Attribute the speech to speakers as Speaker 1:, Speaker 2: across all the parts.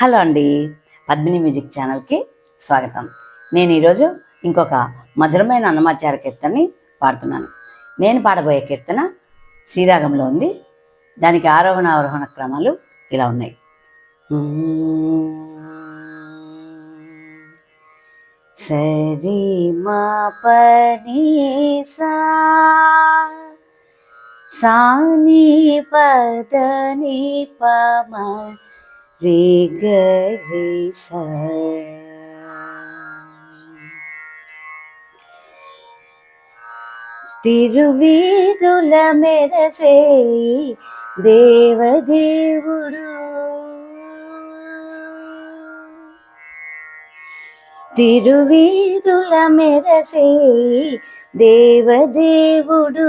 Speaker 1: Hello అండి Padmini music ఛానల్కి స్వాగతం. నేను ఈరోజు ఇంకొక మధురమైన అన్నమాచార కీర్తనని పాడుతున్నాను. నేను పాడబోయే కీర్తన శ్రీరాగంలో ఉంది. దానికి ఆరోహణ అవరోహణ క్రమాలు ఇలా ఉన్నాయి. సరి మా పని సా సాని పదని పమ రే గ రే స తిరువీధుల మెరసే దేవదేవుడు తిరువీధుల మెరసే దేవదేవుడు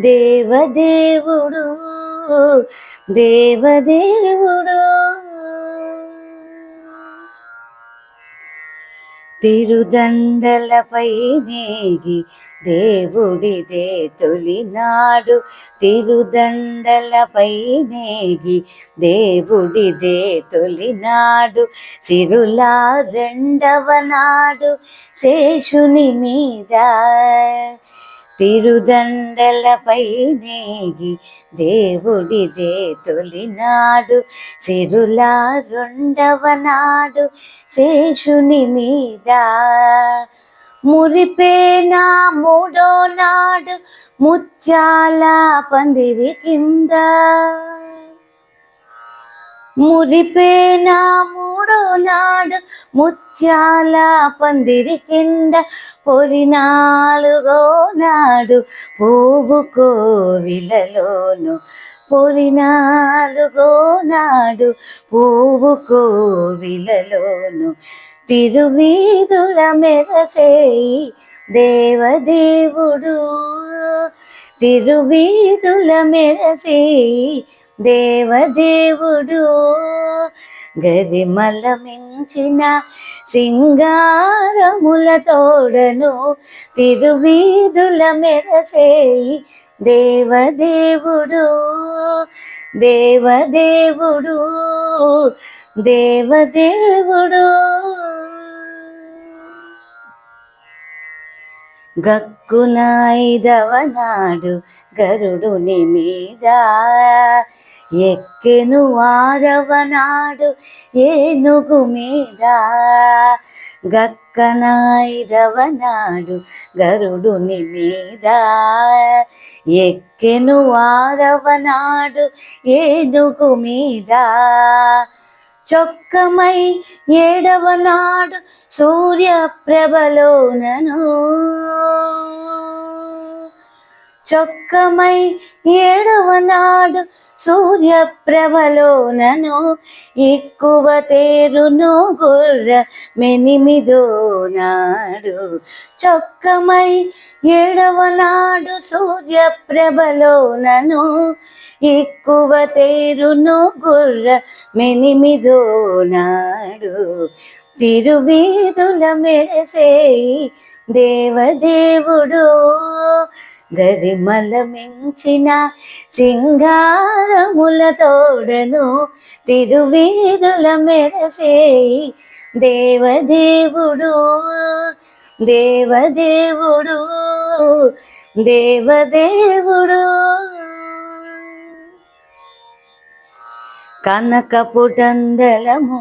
Speaker 1: దేవదేవుడు దేవదేవుడు. తిరుదండలపై నేగి దేవుడిదే తొలినాడు. తిరుదండలపై నేగి దేవుడిదే తొలినాడు. సిరులా రెండవ నాడు శేషుని మీద తిరుదండలపై నేగి దేవుడిదే తొలినాడు సిరులా రెండవ నాడు శేషుని మీద. మురిపేనా మూడో నాడు ముత్యాల పందిరి కింద. మురిపేనా మూడో నాడు ముత్యాల పందిరి కింద పొరి నాలుగో నాడు పువ్వు కోవిలలోను. పొరి నాలుగో నాడు పువ్వు కోవిలలోను. తిరువీధుల మెరసేయి దేవదేవుడు. తిరువీధుల మెరసేయి దేవదేవుడు గరిమల మించిన సింగారముల తోడను తిరువీధుల మెరసేయి. దేవదేవుడు దేవదేవుడు దేవదేవుడు. గక్కునాయిదవనాడు గరుడుని మీద. ఎక్కెను వారవనాడు ఏనుగు మీద. గక్కనాయిదవనాడు గరుడుని మీద. ఎక్కెను వారవనాడు ఏనుగు మీద. చొక్కమై ఏడవ నాడు సూర్య ప్రభలోనను చొక్కమై ఏడవ నాడు సూర్య ప్రభలోనను ఎక్కువ తేరును గుర్ర మెనిమిదో నాడు. చొక్కమై ఏడవ నాడు సూర్య ప్రభలోనను ఎక్కువ తేరును గుర్ర మెనిమిదో నాడు. తిరువీధుల మెరసేయి దేవదేవుడు గరిమల మించిన సింగారముల తోడను తిరువీధుల మెరసే. దేవదేవుడు దేవదేవుడు దేవదేవుడు. కనకపుటందలము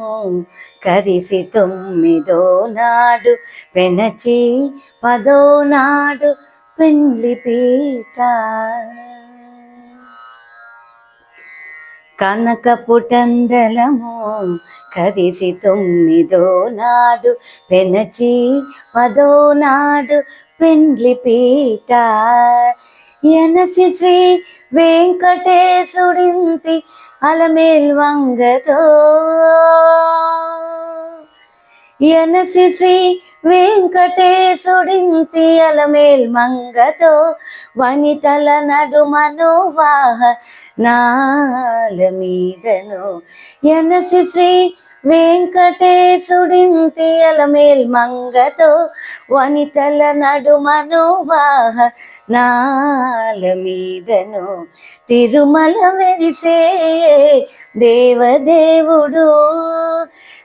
Speaker 1: కరిసి తొమ్మిదో నాడు పెనచి పదో నాడు పెండ్లి పీట. కనకపుటందలము కదిసి తొమ్మిదో నాడు పెనచి పదో నాడు పెండ్లి పీట. ఎనసి శ్రీ వెంకటేశుడింతి అలమేల్ వంగతో. ఎనసి శ్రీ వెంకటేశుడింతి అలమేల్ మంగతో వనితల నడుమను వాహ నాల మీదను. ఎనసి శ్రీ వెంకటేశుడింతి అలమేల్ మంగతో వనితల నడుమను వాహ నాల మీదను. తిరుమల వెరిసే దేవదేవుడు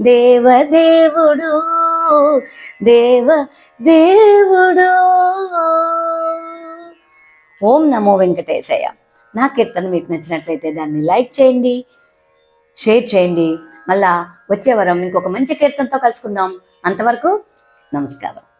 Speaker 1: దేవదేవుడు దేవ దేవుడు ఓం నమో వెంకటేశయ్య. నా కీర్తన మీకు నచ్చినట్లయితే దాన్ని లైక్ చేయండి షేర్ చేయండి. మళ్ళా వచ్చే వారం ఇంకొక మంచి కీర్తనతో కలుసుకుందాం. అంతవరకు నమస్కారం.